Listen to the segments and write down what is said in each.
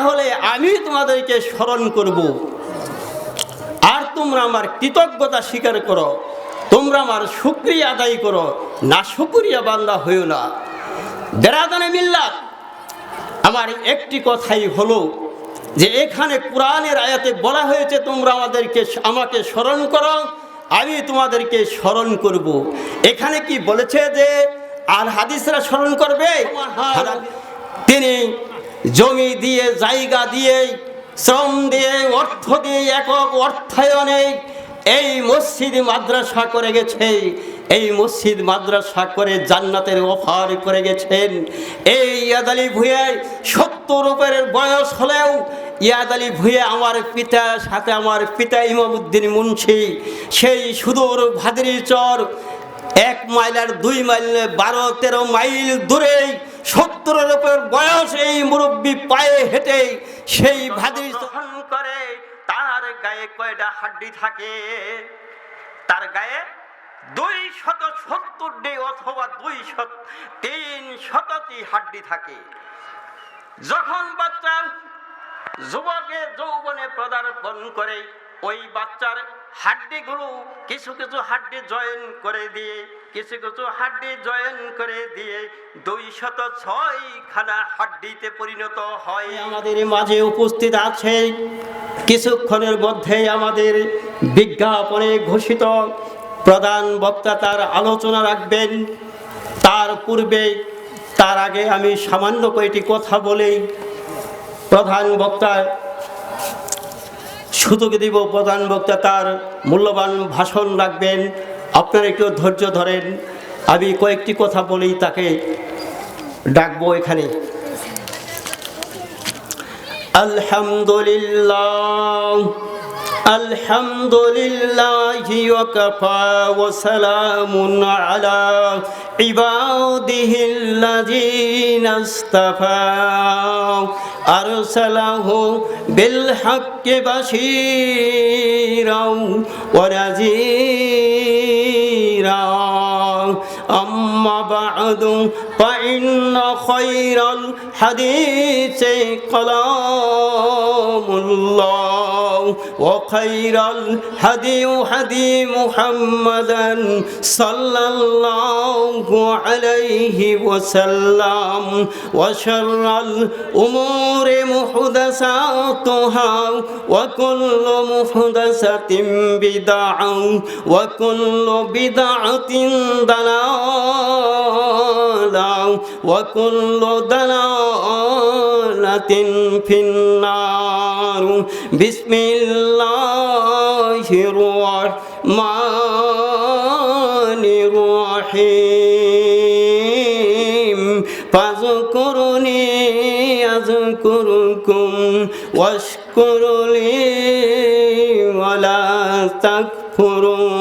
তাহলে আমি তোমাদেরকে স্মরণ করব। আর তোমরা আমার কৃতজ্ঞতা স্বীকার করো। তোমরা আমার শুক্রিয়া আদায় করো। না শুক্রিয়া বান্দা হইও না। বেড়াদানে মিল্লাত আমার একটি কথাই হলো যে এখানে কোরআনের আয়াতে বলা হয়েছে তোমরা আমাদেরকে আমাকে স্মরণ করো আমি তোমাদেরকে স্মরণ করব। এখানে কি বলেছে যে আর হাদিসরা স্মরণ করবে? তিনি জমি দিয়ে, জায়গা দিয়ে, শ্রম দিয়ে, অর্থ দিয়ে একক অর্থায়নে এই মসজিদ মাদ্রাসা করে গেছে। এই মসজিদ মাদ্রাসা করে জান্নাতের অফার করে গেছেন। এই ইয়াদ আলী ভুঁয়ে সত্তর উপরের বয়স হলেও ইয়াদ আলী ভুঁয়ে আমার পিতা, সাথে আমার পিতা ইমামুদ্দিন মুন্সি, সেই সুদূর ভাদরি চর এক মাইল আর দুই মাইল বারো, তেরো মাইল দূরে সত্তরের উপর বয়স এই মুরব্বী পায়ে হেঁটে সেই ভাদরি দহন করে তার গায়ে কয়টা হাড্ডি থাকে? তার গায়ে দুই শত সত্তর সত্তরটি অথবা দুই শত তিন শতটি হাড্ডি থাকে। যখন বাচ্চা যুবকে যৌবনে পদার্পণ করে ওই বাচ্চার হাড্ডিগুলো কিছু কিছু হাড্ডি জয়েন করে দিয়ে কিছু কিছু হাড্ডি জয়েন করে দিয়ে দুই শত ছয় খানা হাড্ডিতে পরিণত হয়। আমাদের মাঝে উপস্থিত আছে কিছুক্ষণের মধ্যে আমাদের বিজ্ঞাপনে ঘোষিত প্রধান বক্তা তার আলোচনা রাখবেন। তার পূর্বে, তার আগে আমি সামান্য কয়েকটি কথা বলেই প্রধান বক্তা, সুযোগ দিব প্রধান বক্তা তার মূল্যবান ভাষণ রাখবেন। আপনারা একটু ধৈর্য ধরেন আমি কয়েকটি কথা বলেই তাকে ডাকবো এখানে আলহামদুলিল্লাহ الحمد لله وكفى وسلام على عباده الذين اصطفى أرسله بالحق بشيرا ونذيرا أما بعد فإن خير الحديث كلام الله وخير الهدي هدي محمدا صلى الله عليه وسلم وشر الأمور محدثاتها وكل محدثة بدعة وكل بدعة ضلالة. وكل ضلالة في النار بسم الله الرحمن الرحيم فاذكرني أذكركم واشكروا لي ولا تكفرون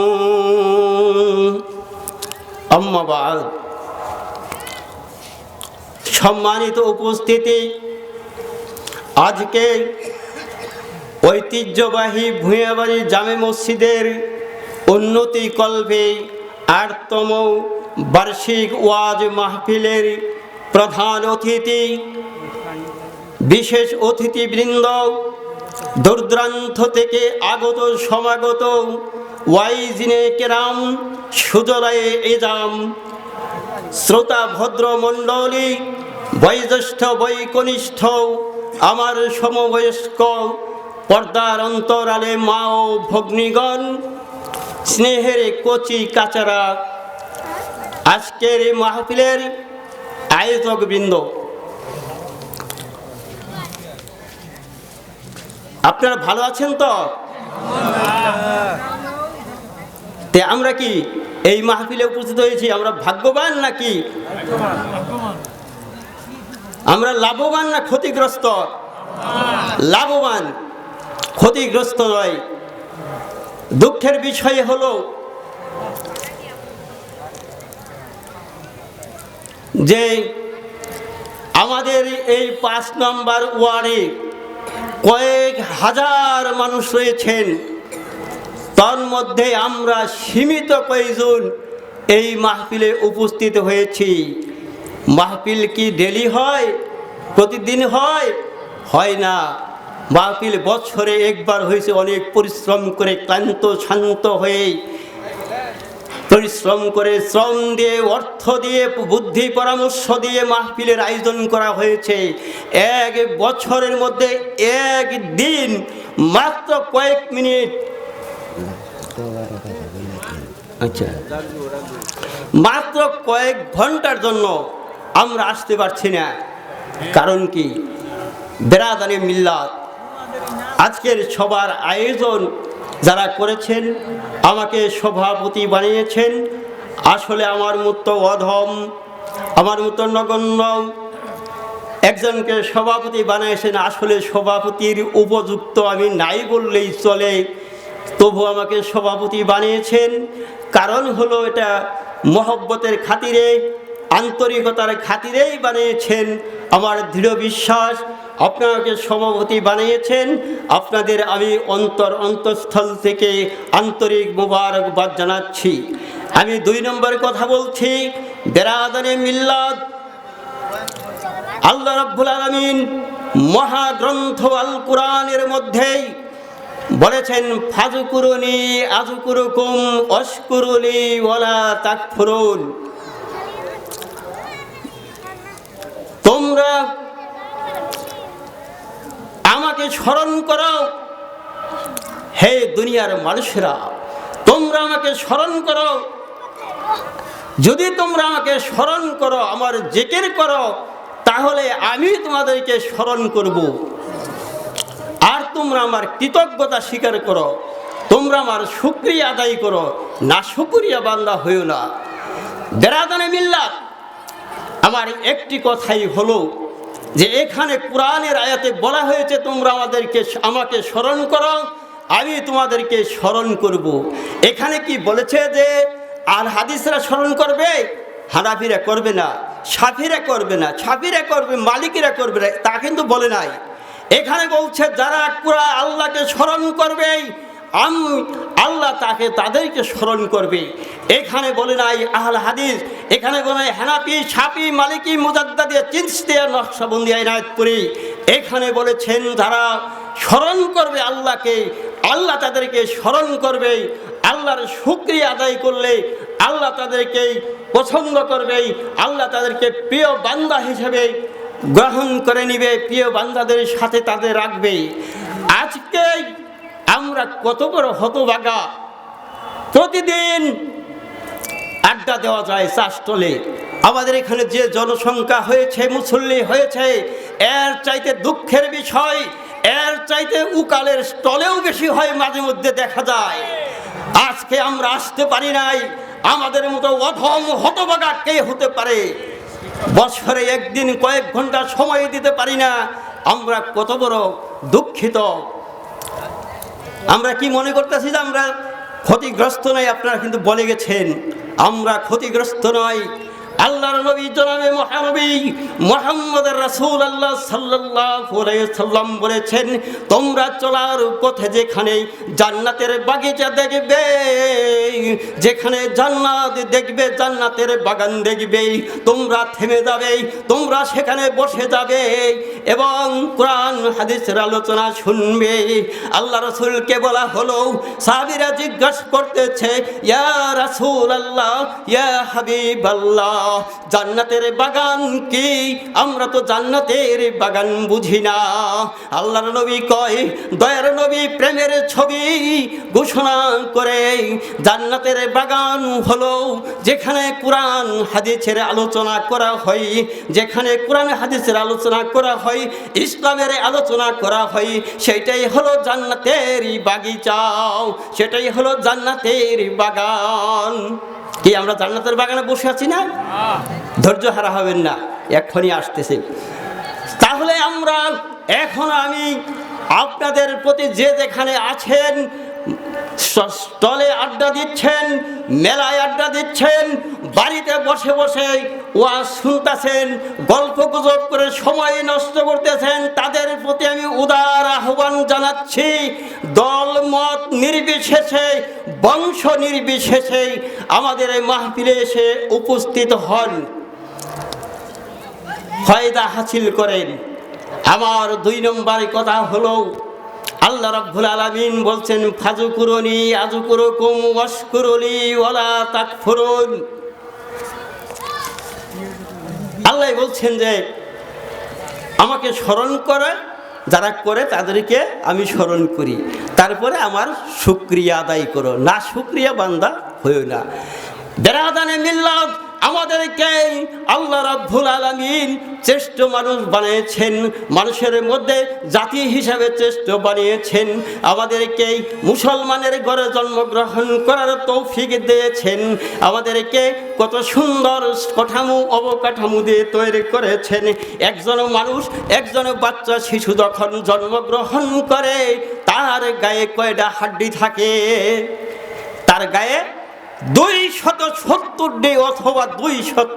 أما بعد সম্মানিত উপস্থিতি। আজকে ঐতিহ্যবাহী ভূঁয়াবাড়ি জামে মসজিদের উন্নতি কল্পে আটতম বার্ষিক ওয়াজ মাহফিলের প্রধান অতিথি, বিশেষ অতিথিবৃন্দ, দূরদূরান্ত থেকে আগত সমাগত ওয়াইজিনে কেরাম সুজরায়ে এজাম শ্রোতা ভদ্র মণ্ডলী বয়োজ্যেষ্ঠ, বৈকনিষ্ঠ, আমার সমবয়স্ক, পর্দার অন্তরালে মা ও ভগ্নীগণ, স্নেহের কচি কাচারা, আজকের মাহফিলের আয়োজক বৃন্দ আপনারা ভালো আছেন তো? তে আমরা কি এই মাহফিলে উপস্থিত হয়েছি, আমরা ভাগ্যবান নাকি? আমরা লাভবান না ক্ষতিগ্রস্ত? লাভবান, ক্ষতিগ্রস্ত নয়। দুঃখের বিষয় হলো, যে আমাদের এই পাঁচ নম্বর ওয়ার্ডে কয়েক হাজার মানুষ রয়েছেন। তার মধ্যে আমরা সীমিত কয়েকজন এই মাহফিলে উপস্থিত হয়েছি। মাহফিল কি ডেলি হয়? প্রতিদিন হয়? হয় না। মাহফিল বছরে একবার হয়েছে, অনেক পরিশ্রম করে ক্লান্ত, শান্ত হয়ে পরিশ্রম করে শ্রম দিয়ে, অর্থ দিয়ে, বুদ্ধি, পরামর্শ দিয়ে মাহফিলের আয়োজন করা হয়েছে। এক বছরের মধ্যে এক দিন মাত্র কয়েক মিনিট আচ্ছা। মাত্র কয়েক ঘণ্টার জন্য আমরা আসতে পারছি না। কারণ কি? বেরাদানি মিল্লাত। আজকের সবার আয়োজন যারা করেছেন, আমাকে সভাপতি বানিয়েছেন। আসলে আমার মতো অধম, আমার মতো নগণ্য একজনকে সভাপতি বানিয়েছেন। আসলে সভাপতির উপযুক্ত আমি নাই বললেই চলে। তবু আমাকে সভাপতি বানিয়েছেন। কারণ হলো এটা মহব্বতের খাতিরে, আন্তরিকতার খাতিরেই বানিয়েছেন। আমার দৃঢ় বিশ্বাস, আপনাকে সভাপতি বানিয়েছেন। আপনাদের আমি অন্তর অন্তঃস্থল থেকে আন্তরিক মোবারকবাদ জানাচ্ছি। আমি দুই নম্বর কথা বলছি, বেরাদানে মিল্লাদ। আল্লাহ রাব্বুল আলামিন মহাগ্রন্থ আল কোরআনের মধ্যেই বলেছেন, ফাজুকুরুনি আজুকুরুকুম অস্কুরুনি ওয়ালা তাকফুরুন। তোমরা আমাকে স্মরণ করো, হে দুনিয়ার মানুষরা। তোমরা আমাকে স্মরণ করো। যদি তোমরা আমাকে স্মরণ করো, আমার জেকের করো, তাহলে আমি তোমাদেরকে স্মরণ করব। তোমরা আমার কৃতজ্ঞতা স্বীকার করো। তোমরা আমার শুক্রিয়া আদায় করো। না শুক্রিয়া বান্দা হইও না। বেড়াদানে মিল্লাত, আমার একটি কথাই হলো যে, এখানে কোরআনের আয়াতে বলা হয়েছে, তোমরা আমাদেরকে আমাকে স্মরণ করো, আমি তোমাদেরকে স্মরণ করব। এখানে কি বলেছে যে, আর হাদিসরা স্মরণ করবে? হানাফিরা করবে না, সাফিরা করবে না, সাফিরা করবে, মালিকেরা করবে না, তা কিন্তু বলে নাই। এখানে বলছে, যারা পুরা আল্লাহকে স্মরণ করবে, আমি আল্লাহ তাকে তাদেরকে স্মরণ করবে। এখানে বলে নাই আহল হাদিস, এখানে বলে নাই হানাপি ছাপি মালিকি মুজাদ্দাদিয়া চিনস্তিয়া নকশাবন্দি আইনায়তপুরি এখানে বলেছেন, যারা স্মরণ করবে আল্লাহকে, আল্লাহ তাদেরকে স্মরণ করবে, আল্লাহর শুক্রিয়া আদায় করলে আল্লাহ তাদেরকে পছন্দ করবে, আল্লাহ তাদেরকে প্রিয় বান্দা হিসেবে গ্রহণ করে নিবে, প্রিয় বান্দাদের সাথে তাদের রাখবে। আজকে আমরা কত বড় হতবাগা প্রতিদিন আড্ডা দেওয়া যায় চাষটলে আমাদের এখানে যে জনসংখ্যা হয়েছে, মুসল্লি হয়েছে, এর চাইতে দুঃখের বিষয়, এর চাইতে উকালের স্টলেও বেশি হয় মাঝে মধ্যে দেখা যায়। আজকে আমরা আসতে পারি নাই। আমাদের মতো অধম হতবাগা কে হতে পারে? বছরে একদিন কয়েক ঘণ্টা সময় দিতে পারি না, আমরা কত বড় দুঃখিত। আমরা কি মনে করতেছি যে আমরা ক্ষতিগ্রস্ত নয় আপনারা কিন্তু বলে গেছেন, আমরা ক্ষতিগ্রস্ত নই। আল্লাহর নবী জনাবে মহানবী মোহাম্মদ রাসূল আল্লাহ আলাইহি সাল্লাম বলেছেন, তোমরা চলার পথে যেখানে জান্নাতের বাগিচা দেখবে, যেখানে জান্নাত দেখবে, জান্নাতের বাগান দেখবে, তোমরা থেমে যাবে, তোমরা সেখানে বসে যাবে এবং কোরআন, হাদিসের আলোচনা শুনবে। আল্লাহ রসুলকে বলা হলো, সাহাবীরা জিজ্ঞাসা করতেছে, ইয়া রাসূল আল্লাহ ইয়া হাবিব আল্লাহ জান্নাতের বাগান কি? আমরা তো জান্নাতের বাগান বুঝি না। আল্লাহর নবী কয়, দয়ার নবী প্রেমের ছবি ঘোষণা করে জান্নাতের বাগান হলো যেখানে কোরআন হাদিসের আলোচনা করা হয়, যেখানে কোরআন হাদিসের আলোচনা করা হয়, ইসলামের আলোচনা করা হয় সেটাই হলো জান্নাতের বাগিচাও, সেটাই হলো জান্নাতের বাগান। কি, আমরা জান্নাতের বাগানে বসে আছি না? ধৈর্য হারা হবেন না এক্ষুনি আসতেছে। তাহলে আমরা, এখন আমি আপনাদের প্রতি যে যেখানে আছেন স্টলে আড্ডা দিচ্ছেন, মেলায় আড্ডা দিচ্ছেন, বাড়িতে বসে বসে ওয়াজ শুনতেছেন, গল্প গুজব করে সময় নষ্ট করতেছেন, তাদের প্রতি আমি উদার আহ্বান জানাচ্ছি। দল, মত নির্বিশেষে, বংশ নির্বিশেষে আমাদের এই মাহফিলে এসে উপস্থিত হন। ফায়দা হাসিল করেন। আমার দুই নম্বর কথা হলো আল্লাহ রাব্বুল আলামিন বলছেন ফাজু কুরনি আজু কুরকুম ওয়াশকুরুলি ওয়ালা তাকফুরুন। আল্লাহ বলছেন যে, আমাকে স্মরণ করে, যারা করে তাদেরকে আমি স্মরণ করি। তারপরে আমার শুক্রিয়া আদায় করো। না শুক্রিয়া বান্দা হয়েও না। বেড়াদানে মিল্লাত আমাদেরকে আল্লাহ রাব্বুল আলামিন শ্রেষ্ঠ মানুষ বানিয়েছেন, মানুষের মধ্যে জাতি হিসাবে শ্রেষ্ঠ বানিয়েছেন, আমাদেরকে মুসলমানের ঘরে জন্মগ্রহণ করার তৌফিক দিয়েছেন, আমাদেরকে কত সুন্দর কাঠামো, অবকাঠামো দিয়ে তৈরি করেছেন। একজন মানুষ, একজন বাচ্চা শিশু যখন জন্মগ্রহণ করে, তার গায়ে কয়টা হাড্ডি থাকে? তার গায়ে দুই শত সত্তর সত্তরটি অথবা দুই শত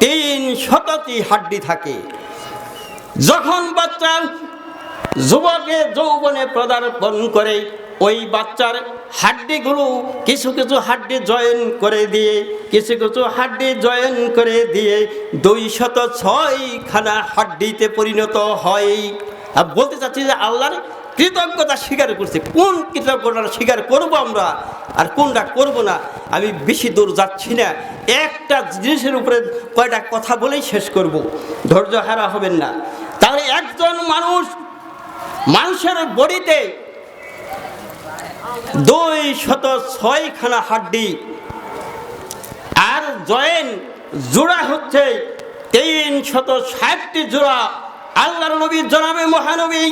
তিন শতটি হাড্ডি থাকে। যখন বাচ্চা যুবকে যৌবনে পদার্পণ করে, ওই বাচ্চার হাড্ডিগুলো কিছু কিছু হাড্ডি জয়েন করে দিয়ে, কিছু কিছু হাড্ডি জয়েন করে দিয়ে দুই শত ছয়খানা হাড্ডিতে পরিণত হয়। আর বলতে চাচ্ছি যে আল্লাহর কৃতজ্ঞতা স্বীকার করছে। কোন কৃতজ্ঞতা স্বীকার করব আমরা আর কোনটা করব না, আমি বেশি দূর যাচ্ছি না। একটা জিনিসের উপরে কয়টা কথা বলেই শেষ করব। ধৈর্য হারা হবেন না। তাহলে একজন মানুষ মানুষের বডিতে দুই শত ছয়খানা হাড্ডি আর জয়েন জোড়া হচ্ছে তিন শত ষাটটি জোড়া আল্লাহর নবী, জনাবে মহানবী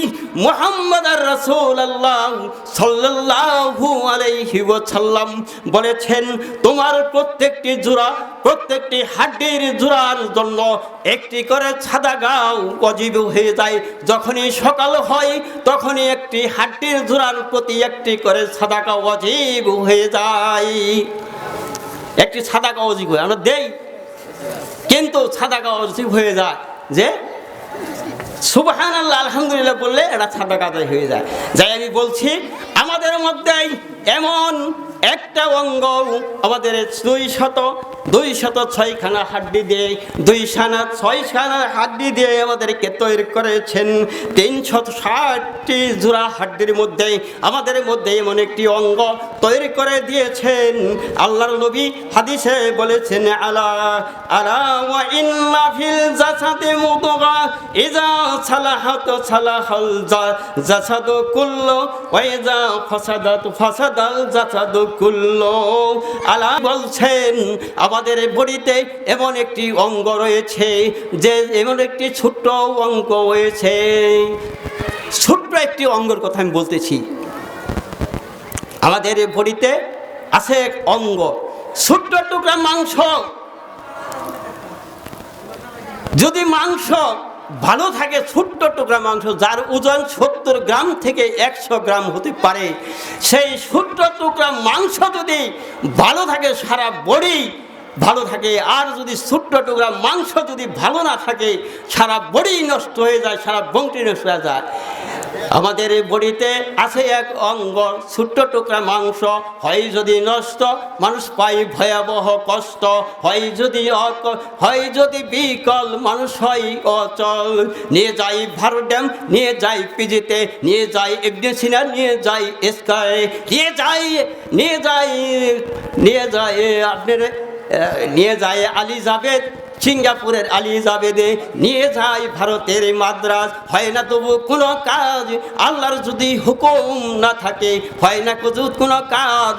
মোহাম্মদ আর রসুল আল্লাহ সাল্লাল্লাহু আলাইহি ওয়াসাল্লাম বলেছেন, তোমার প্রত্যেকটি জোড়া, প্রত্যেকটি হাড্ডির জোড়ার জন্য একটি করে ছাদা গাও অজীব হয়ে যায়। যখনই সকাল হয়, তখনই একটি হাড্ডির জোড়ার প্রতি একটি করে সাদা গাও অজীব হয়ে যায়। একটি সাদা কাগজ হয়ে, আমরা দেই, কিন্তু সাদা কাগজ হয়ে যায়। যে সুবাহান আল্লাহ আলহামদুলিল্লাহ বললে এটা সাদা কাদাই হয়ে যায়। যাই আমি বলছি আমাদের মধ্যেই এমন একটা অঙ্গ আমাদের দুই শত দুই শত ছয়খানা হাড্ডি দিয়ে, দুই সানা ছয়খানা হাড্ডি দিয়ে আমাদেরকে তৈরি করেছেন। তিনশত ষাটটি জোড়া হাড্ডির মধ্যে, আমাদের মধ্যে এমন একটি অঙ্গ তৈরি করে দিয়েছেন। আল্লাহর নবী হাদিসে বলেছেন, আলা আলা ওয়া সালাহাত ফাসাদাল জাসাদু কুল্লু আলা বলছেন, আমাদের বডিতে এমন একটি অঙ্গ রয়েছে যে এমন একটি ছোট্ট অঙ্গ রয়েছে। ছোট্ট একটি অঙ্গের কথা আমি বলতেছি। আমাদের বডিতে আছে এক অঙ্গ, ছোট্ট টুকরা মাংস। যদি মাংস ভালো থাকে ছোট্ট টুকরা মাংস, যার ওজন সত্তর গ্রাম থেকে একশো গ্রাম হতে পারে। সেই ছোট্ট টুকরা মাংস যদি ভালো থাকে সারা বডি ভালো থাকে, আর যদি ছোট্ট টুকরা মাংস যদি ভালো না থাকে, সারা বডি নষ্ট হয়ে যায়, সারা বংটি নষ্ট হয়ে যায়। আমাদের এই বডিতে আছে এক অঙ্গ, ছোট্ট টুকরা মাংস। হয় যদি নষ্ট, মানুষ পায় ভয়াবহ কষ্ট। হয় যদি হয় যদি বিকল, মানুষ হয় অচল। নিয়ে যাই ভারত ড্যাম নিয়ে যাই পিজিতে। নিয়ে যাই ইবনে সিনা, নিয়ে যাই স্কাই। নিয়ে যাই নিয়ে যাই নিয়ে যাই আপনার নিয়ে যায় আলী জাবেদ সিঙ্গাপুরের আলী জাবেদে নিয়ে যায় ভারতের মাদ্রাস হয় না তবু কোনো কাজ, আল্লাহর যদি হুকুম না থাকে, হয় না কুজু কোনো কাজ।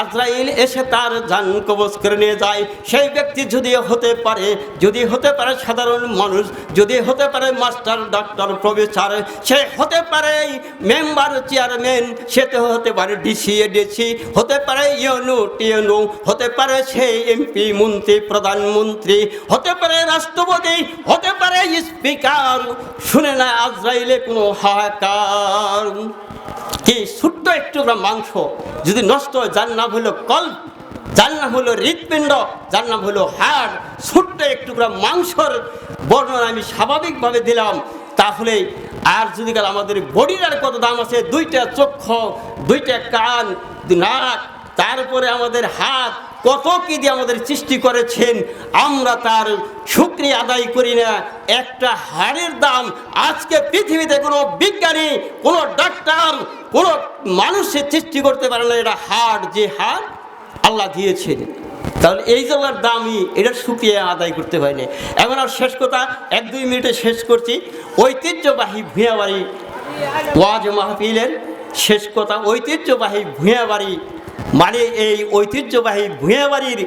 আজরাইল এসে তার যান কবজ করে নিয়ে যায়। সেই ব্যক্তি যদি হতে পারে, যদি হতে পারে সাধারণ মানুষ, যদি হতে পারে মাস্টার ডাক্তার প্রফেসর, সে হতে পারে মেম্বার, চেয়ারম্যান, সে তো হতে পারে ডিসি, এডিসি, হতে পারে ইউনু, টিউনু, হতে পারে সে এমপি, মন্ত্রী, প্রধানমন্ত্রী হতে পারে রাষ্ট্রপতি, হতে পারে স্পিকার শুনে না আজরাইলে কোনো হাহাকার। কি ছোট্ট একটু মাংস, যদি নষ্ট হয়, যার নাম হলো কল, যার নাম হলো হৃৎপিণ্ড, যার নাম হলো হাড়, ছোট্ট একটু মাংসর বর্ণনা আমি স্বাভাবিকভাবে দিলাম। তাহলে আর যদি গেল আমাদের বডির আর কত দাম আছে? দুইটা চক্ষু, দুইটা কান নাক, তারপরে আমাদের হাত কত কি দিয়ে আমাদের সৃষ্টি করেছেন, আমরা তার শুক্রিয়া আদায় করি না। একটা হাড়ের দাম, আজকে পৃথিবীতে কোনো বিজ্ঞানী, কোনো ডাক্তার, কোনো মানুষের সৃষ্টি করতে পারে না এটা হাড়, যে হাড় আল্লাহ দিয়েছেন। তাহলে এই জায়গার দামই এটার শুক্রিয়া আদায় করতে পারিনি এখন আর শেষ কথা, এক দুই মিনিটে শেষ করছি। ঐতিহ্যবাহী ভূঁয়াবাড়ি ওয়াজ মাহফিলের শেষ কথা, ঐতিহ্যবাহী ভূঁয়াবাড়ি মানে এই ঐতিহ্যবাহী ভূঁয়াবাড়ির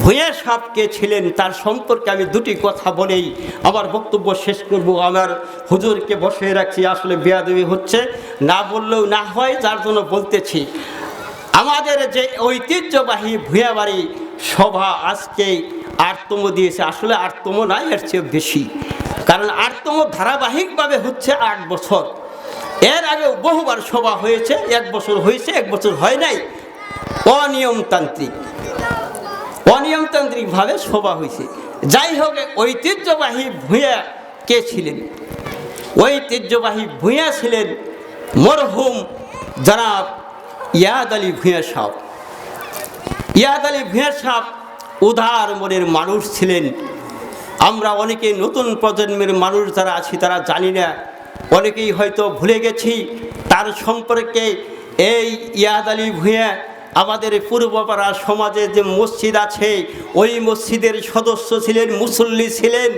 ভূঁয়া সাপ কে ছিলেন, তার সম্পর্কে আমি দুটি কথা বলেই আমার বক্তব্য শেষ করব। আমার হুজুরকে বসে রাখছি, আসলে বেয়াদবি হচ্ছে, না বললেও না হয়, যার জন্য বলতেছি। আমাদের যে ঐতিহ্যবাহী ভূয়াবাড়ি সভা আজকে আটতম দিয়েছে। আসলে আটতম নাই এর চেয়ে বেশি। কারণ আটতম ধারাবাহিকভাবে হচ্ছে আট বছর। এর আগে বহুবার সভা হয়েছে, এক বছর হয়েছে, এক বছর হয় নাই। অনিয়মতান্ত্রিক। অনিয়মতান্ত্রিকভাবে শোভা হয়েছে যাই হোক ঐতিহ্যবাহী ভূঁয়া কে ছিলেন? ঐতিহ্যবাহী ভূঁয়া ছিলেন মরহুম জনাব ইয়াদ আলী ভূঁয়া সাহ ইয়াদ আলী ভূঁয়া সাহ উদার মনের মানুষ ছিলেন। আমরা অনেকে নতুন প্রজন্মের মানুষ যারা আছি, তারা জানি না। অনেকেই হয়তো ভুলে গেছি, তার সম্পর্কে এই ইয়াদ আলী ভূঁয়া আমাদের পূর্বপাড়া সমাজে যে মসজিদ আছে, ওই মসজিদের সদস্য ছিলেন, মুসল্লি ছিলেন।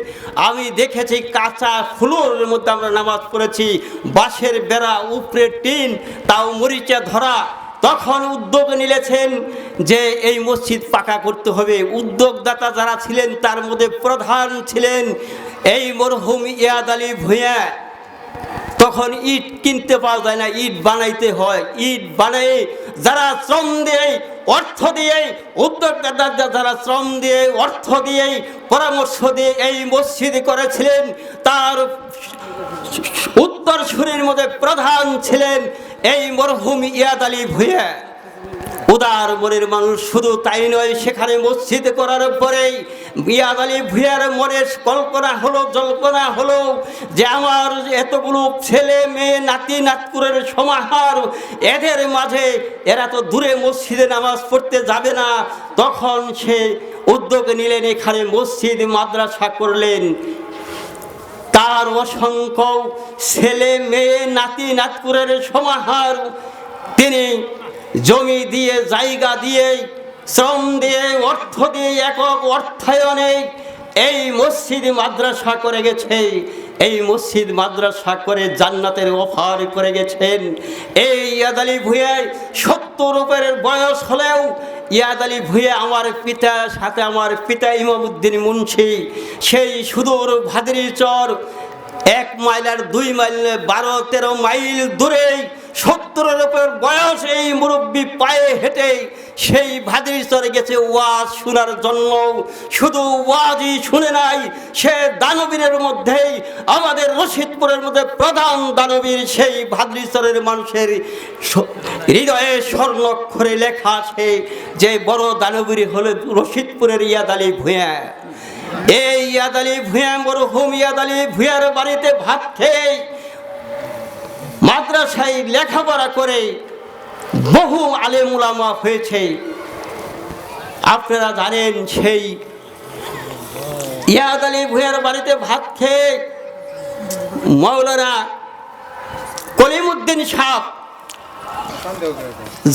আমি দেখেছি কাঁচা ফ্লোরের মধ্যে আমরা নামাজ পড়েছি, বাঁশের বেড়া উপরে টিন, তাও মরিচা ধরা। তখন উদ্যোগ নিলেছেন যে এই মসজিদ পাকা করতে হবে। উদ্যোগদাতা যারা ছিলেন, তার মধ্যে প্রধান ছিলেন এই মরহুম ইয়াদ আলী ভূঁয়া তখন ইট কিনতে পাওয়া যায় না, ইট বানাইতে হয়। ইট বানাই যারা শ্রম দিয়ে, অর্থ দিয়ে উদ্যোক্তা যারা শ্রম দিয়ে, অর্থ দিয়ে, পরামর্শ দিয়ে এই মসজিদ করেছিলেন, তার উত্তর সুরের মধ্যে প্রধান ছিলেন এই মরহুম ইয়াদ আলী ভুইয়া। উদার মনের মানুষ শুধু তাই নয়, সেখানে মসজিদ করার পরেই ইয়াদ আলী ভুইয়ার মনে কল্পনা হলো, জল্পনা হলো যে আমার এতগুলো ছেলে মেয়ে, নাতি নাতকুরের সমাহার, এদের মাঝে এরা তো দূরে মসজিদে নামাজ পড়তে যাবে না। তখন সে উদ্যোগ নিলেন, এখানে মসজিদ মাদ্রাসা করলেন। তার অসংখ্য ছেলে মেয়ে, নাতি নাতকুরের সমাহার তিনি জমি দিয়ে, জায়গা দিয়ে, শ্রম দিয়ে, অর্থ দিয়ে একক অর্থায়নে এই মসজিদ মাদ্রাসা করে গেছে। এই মসজিদ মাদ্রাসা করে জান্নাতের অফার করে গেছেন। এই ইয়াদ আলী সত্তর উপরের বয়স হলেও ইয়াদ আলী ভুঁয়ে আমার পিতা, সাথে আমার পিতা ইমামুদ্দিন মুন্সি, সেই সুদূর ভাদরি চর এক মাইল আর দুই মাইল বারো, তেরো মাইল দূরেই সত্তরের উপর বয়স এই মুরব্বী পায়ে হেঁটে সেই ভাদিরিস্তরে গেছে ওয়াজ শোনার জন্য। শুধু ওয়াজই শুনে নাই, সে দানবীরের মধ্যেই, আমাদের রশিদপুরের মধ্যে প্রধান দানবীর সেই ভাদ্রিস্তরের মানুষের হৃদয়ে স্বর্ণক্ষরে লেখা আছে যে, বড় দানবীর হলো রশিদপুরের ইয়াদ আলী ভূঁয়া এই ইয়াদ আলী ভূঁয়া মরহুম ইয়াদ আলী ভূঁয়ার বাড়িতে ভাত খেয়ে মাদ্রাসায় লেখাপড়া করে বহু আলেমুলামা হয়েছে। আপনারা জানেন সেই ইয়াদ আলী ভূঁয়ার বাড়িতে ভাত খেয়ে মৌলানা কলিমুদ্দিন সাহ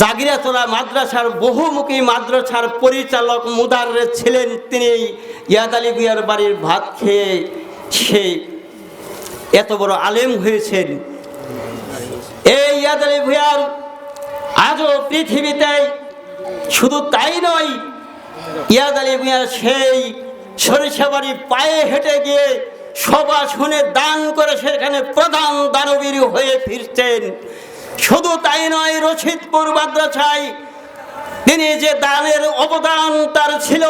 জাগিরাতলা মাদ্রাসার বহুমুখী মাদ্রাসার পরিচালক মুদার ছিলেন তিনি ইয়াদ আলী ভূঁয়ার বাড়ির ভাত খেয়ে সে এত বড় আলেম হয়েছেন। এই ইয়াদ আলী ভূঁয়ার আজও পৃথিবীতে শুধু তাই নয় ইয়াদ আলী ভূঁয়া সেই সরিষাবাড়ি পায়ে হেঁটে গিয়ে সভা শুনে দান করে সেখানে প্রধান দানবীর হয়ে ফিরছেন। শুধু তাই নয়, রশিদপুর মাদ্রাসায় তিনি যে দানের অবদান তার ছিল,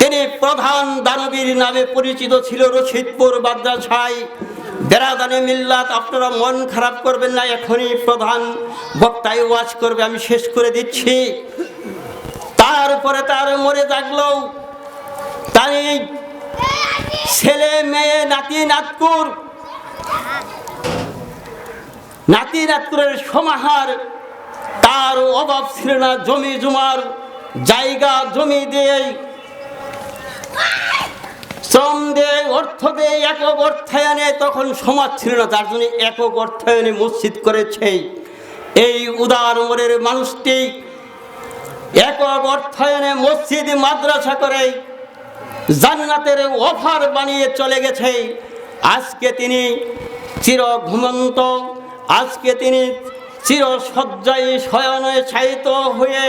তিনি প্রধান দানবীর নামে পরিচিত ছিল রশিদপুর মাদ্রাসায়। বেড়াদানে মিল্লাত, আপনারা মন খারাপ করবেন না, এখনই প্রধান বক্তায় ওয়াজ করবে, আমি শেষ করে দিচ্ছি। তারপরে তার মরে জাগলো। তার ছেলে, মেয়ে, নাতি, নাতকুর, নাতি, নাতকুরের সমাহার, তার অভাব ছিল না জমি জমার জায়গা, জমি দিয়ে শ্রম দিয়ে অর্থ দিয়ে একক অর্থায়নে তখন সমাজ ছিল না তার জন্য একক অর্থায়নে মসজিদ করেছে। এই উদার মনের মানুষটি একক অর্থায়নে মসজিদ, মাদ্রাসা করে জান্নাতের অফার বানিয়ে চলে গেছে। আজকে তিনি চির ঘুমন্ত, আজকে তিনি চির সজ্জায় শয়নে ছায়িত হয়ে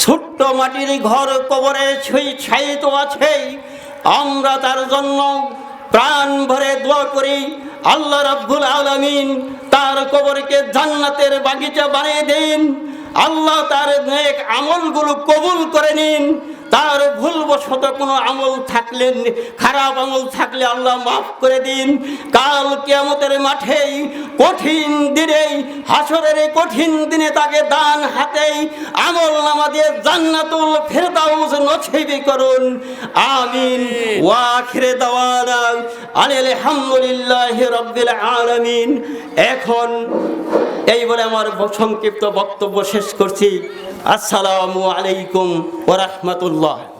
ছোট্ট মাটির ঘর কবরে ছুঁই ছায়িত আছে। আমরা তার জন্য প্রাণ ভরে দোয়া করি। আল্লাহ রাব্বুল আলামিন তার কবরকে জান্নাতের বাগিচা বানিয়ে দিন। আল্লাহ তার নেক আমলগুলো কবুল করে নিন। তার ভুলবশত কোনো আমল থাকলে খারাপ আমল থাকলে আল্লাহ মাফ করে দিন। কাল কিয়ামতের মাঠেই কঠিন দিনে হাসরের এই কঠিন দিনে তাকে দান হাতেই আমল নামা দিয়ে জান্নাতুল ফেরদাউস নছিবি করুন। আমিন। ওয়াখিরে দাওয়ানা আলহামদুলিল্লাহ রব্বিল আলামিন। এখন এই বলে আমার সংক্ষিপ্ত বক্তব্য শেষ করছি। আসসালামু আলাইকুম ওরহমতুল্লাহ